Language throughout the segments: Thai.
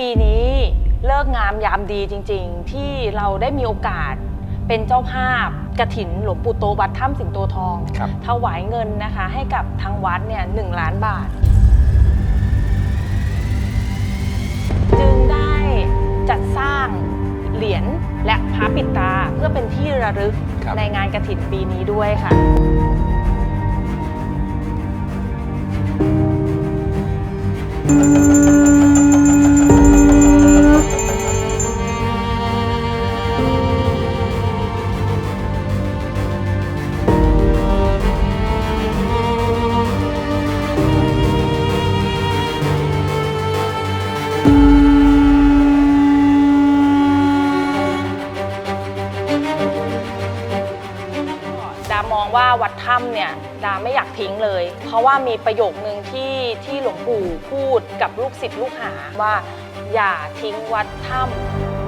ปีนี้เลิกงามยามดีจริง ๆ ที่เราได้มีโอกาสเป็นเจ้าภาพกระถินหลวงปู่โตวัดถ้ำสิงโตทองครับ ถวายเงินนะคะ ให้กับทางวัดเนี่ยหนึ่งล้านบาท จึงได้จัดสร้างเหรียญและพระปิดตาเพื่อเป็นที่ระลึกครับ ในงานกระถินปีนี้ด้วยค่ะด วัดถ้ำเนี่ยดาไม่อยากทิ้งเลย เพราะว่ามีประโยคนึงที่ที่หลวงปู่พูดกับลูกศิษย์ลูกหาว่า อย่าทิ้งวัดถ้ำ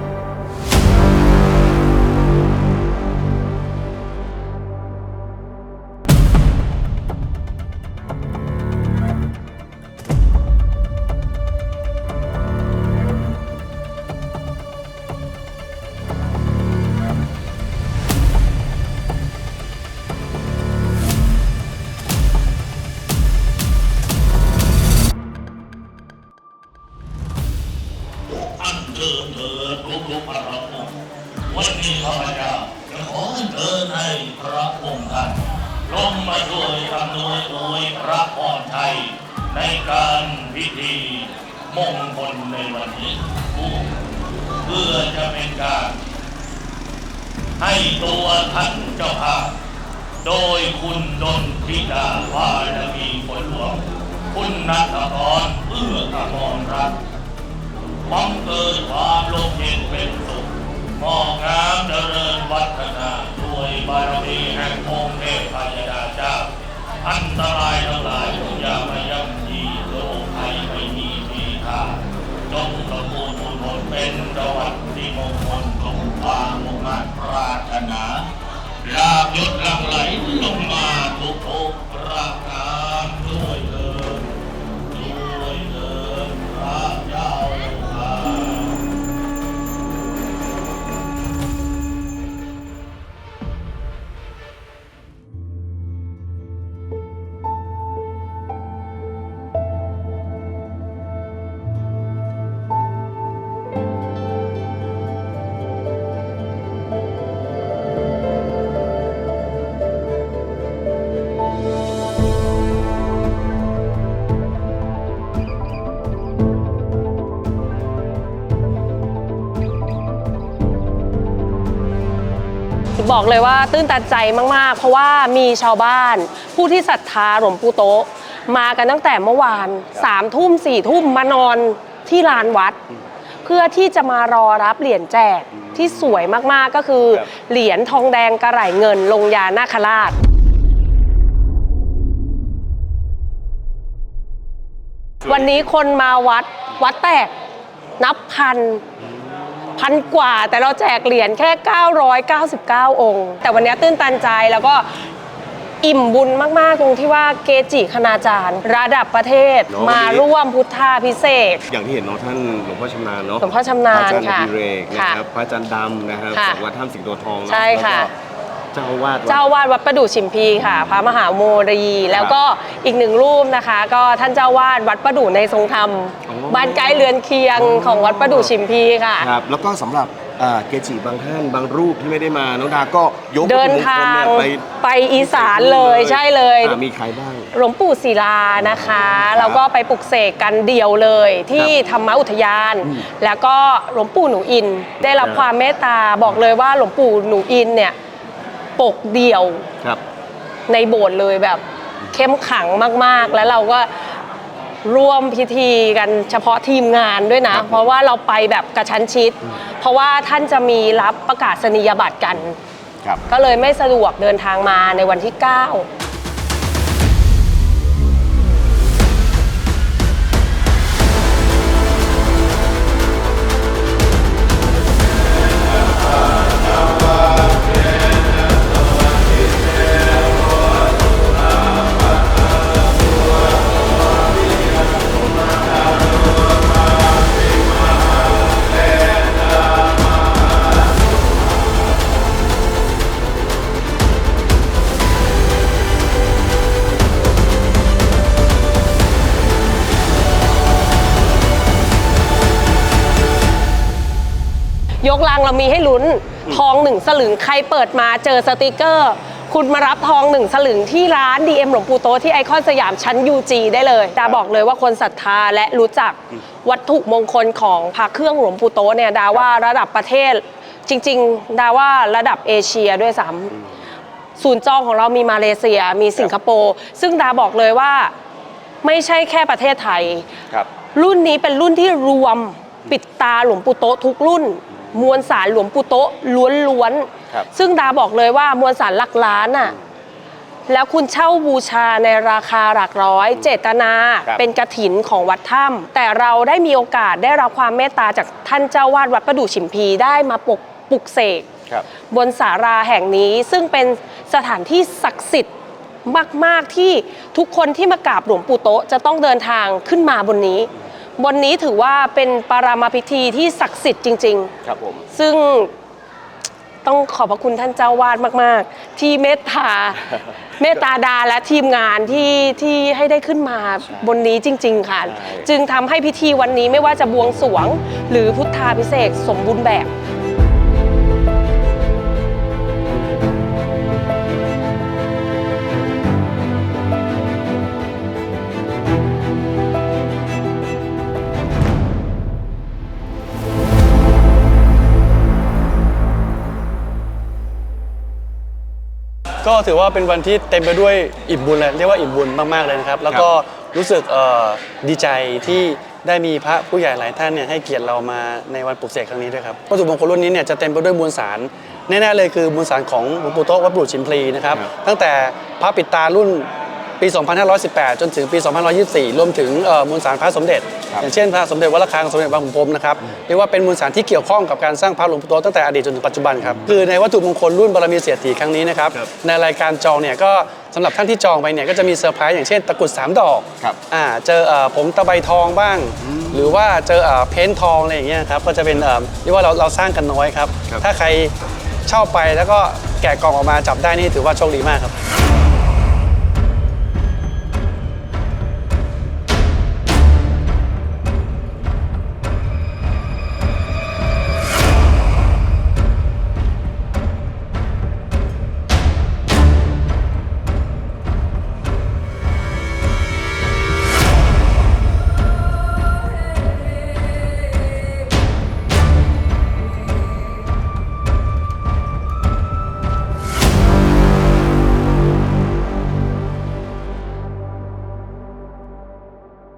ระองค์วันนี้ข้าพเจ้าจะขอเชิญให้พระองค์ท่านลงมาช่วยอำนวยอวยพระพรชัยในการพิธีมงคลในวันนี้เพื่อจะเป็นการให้ตัวท่านเจ้าภาพโดยคุณดนทิดาภารมีฝนหลวง คุณนัทกรเอื้ออมรรัตน์ บังเกิดความลมเย็นเป็นสุขมอกงามเจริญวัฒนาด้วยบารมีแห่งองค์เทพพญดาเจ้าอันตราย บอกเลยว่าตื้นตันใจมาก ๆ เพราะว่ามีชาวบ้าน ผู้ที่ศรัทธาหลวงปู่โตะมากันตั้งแต่เมื่อวานสามทุ่มสี่ทุ่มมานอนที่ลานวัด เพื่อที่จะมารอรับเหรียญแจกที่สวยมาก ๆ ก็คือครับเหรียญทองแดงกระไหล่เงินลงยานาคราชวันนี้คนมาวัดวัดแตกนับพัน พันกว่า แต่เราแจกเหรียญแค่ 999 องค์ แต่วันนี้ตื้นตันใจแล้วก็อิ่มบุญมาก ๆ ตรงที่ว่าเกจิคณาจารย์ ระดับประเทศเนอะมาวันนี้ ร่วมพุทธาพิเศษก อย่างที่เห็นเนาะท่านหลวงพ่อชำนาญเนาะหลวงพ่อชำนาญพระอาจารย์ค่ะอดิเรกนะค่ะครับพระอาจารย์ดำนะครับค่ะจากวัดถ้ำสิงโตทองเนอใช่ค่ะแล้วก็ เจ้าอาวาสวัด เจ้าวาดวัดประดู่ชิมพีค่ะ พระมหาโมรี แล้วก็อีกหนึ่งรูปนะคะ ก็ท่านเจ้าวาดวัดประดู่ในทรงธรรมอ๋อบ้านใกล้เรือนเคียงของวัดประดู่ชิมพีค่ะ ครับแล้วก็สำหรับอ่าเกจิบางท่านบางรูปที่ไม่ได้มาน้องดาก็ยกเดินวัตถุมทางคลเนี่ยไปไปอีสานเลยใช่เลย อ่ามีใครบ้าง หลวงปู่ศิลานะคะแล้วก็ไปปลุกเสกกันเดียวเลย ที่ธรรมอุทยาน อืมแล้วก็หลวงปู่หนูอิน ได้รับครับความเมตตาบอกเลยว่าหลวงปู่หนูอินเนี่ย ปกเดี่ยวครับ ในโบสถ์เลยแบบเข้มขังมากๆ แล้วเราก็ร่วมพิธีกันเฉพาะทีมงานด้วยนะครับเพราะว่าเราไปแบบกระชั้นชิด เพราะว่าท่านจะมีรับประกาศนียบัตรกันครับก็เลยไม่สะดวกเดินทางมาในวันที่ 9 ยกลังเรามีให้ลุ้นทองหนึ่งสลึงใครเปิดมาเจอสติกเกอร์ คุณมารับทองหนึ่งสลึงที่ร้าน DM หลวงปู่โตะที่ไอคอนสยามชั้น UG ได้เลยดาบอกเลยว่าคนศรัทธาและรู้จักวัตถุมงคลของพระเครื่องหลวงปู่โตะเนี่ยดาว่าระดับประเทศ จริง ๆ ดาว่าระดับเอเชียด้วยซ้ำศูนย์จองของเรามีมาเลเซียมีสิงคโปร์ซึ่งดาบอกเลยว่าไม่ใช่แค่ประเทศไทย ครับ รุ่นนี้เป็นรุ่นที่รวมปิดตาหลวงปู่โตะทุกรุ่น มวลสารหลวงปู่โตะล้วนครับ ๆซึ่งดาบอกเลยว่ามวลสารหลักล้านอะแล้วคุณเช่าบูชาในราคาหลักร้อย เจตนาครับ เป็นกระถินของวัดถ้ำแต่เราได้มีโอกาสได้รับความเมตตาจากท่านเจ้าวาดวัดประดู่ฉิมพีได้มาปกปลุกเสก ครับ บนสาราแห่งนี้ซึ่งเป็นสถานที่ศักดิ์สิทธิ์มาก ๆ ที่ทุกคนที่มากราบหลวงปู่โตะจะต้องเดินทางขึ้นมาบนนี้ บนนี้ถือว่าเป็นปารามาพิธีที่ศักดิ์สิทธิ์จริง ครับผม ๆ ซึ่งต้องขอบพระคุณท่านเจ้าวาดมาก ๆ ที่เมตตา เมตตาดาและทีมงานที่ที่ให้ได้ขึ้นมาบนนี้จริง ๆ ค่ะ ใช่ จึงทำให้พิธีวันนี้ไม่ว่าจะบวงสรวง หรือพุทธาพิเศษกสมบูรณ์แบบ ก็ถือว่าเป็นวันที่เต็มไปด้วยอิ่มบุญเลยเรียกว่าอิ่มบุญมากๆเลยนะครับ แล้วก็รู้สึกเอ่อดีใจที่ได้มีพระผู้ใหญ่หลายท่านเนี่ยให้เกียรติเรามาในวันปลุกเสกครั้งนี้ด้วยครับวัตถุมงคลรุ่นนี้เนี่ยจะเต็มไปด้วยมวลสารแน่ๆเลยคือมวลสารของหลวงปู่โต๊ะวัดปลุกชิมพลีนะครับตั้งแต่พระปิดตารุ่น ปี 2518 จนถึงปี 2524 รวมถึงเอ่อมวลสารพระสมเด็จครับอย่างเช่นพระสมเด็จวัดระฆังสมเด็จพระขุนพรหมนะครับเรียกว่าเป็นมวลสารที่เกี่ยวข้องกับการสร้างพระหลวงปู่โตตั้งแต่อดีตจนถึงปัจจุบันครับคือในวัตถุมงคลรุ่นบารมีเสียรถีครั้งนี้นะครับครับในรายการจองเนี่ยก็สำหรับท่านที่จองไปเนี่ยก็จะมีเซอร์ไพรส์อย่างเช่นตะกรุด3 ดอกครับอ่าเจอเอ่อผงตะไบทองบ้าง หรือว่าเจอเอ่อเพ้นท์ทองอะไรอย่างเงี้ยครับก็จะเป็นเอ่อเรียกว่าเราเราสร้างกันน้อยครับครับถ้าใครเช่าไปแล้วก็แกะกล่องออกมาจับได้นี่ถือว่าโชคดีมากครับ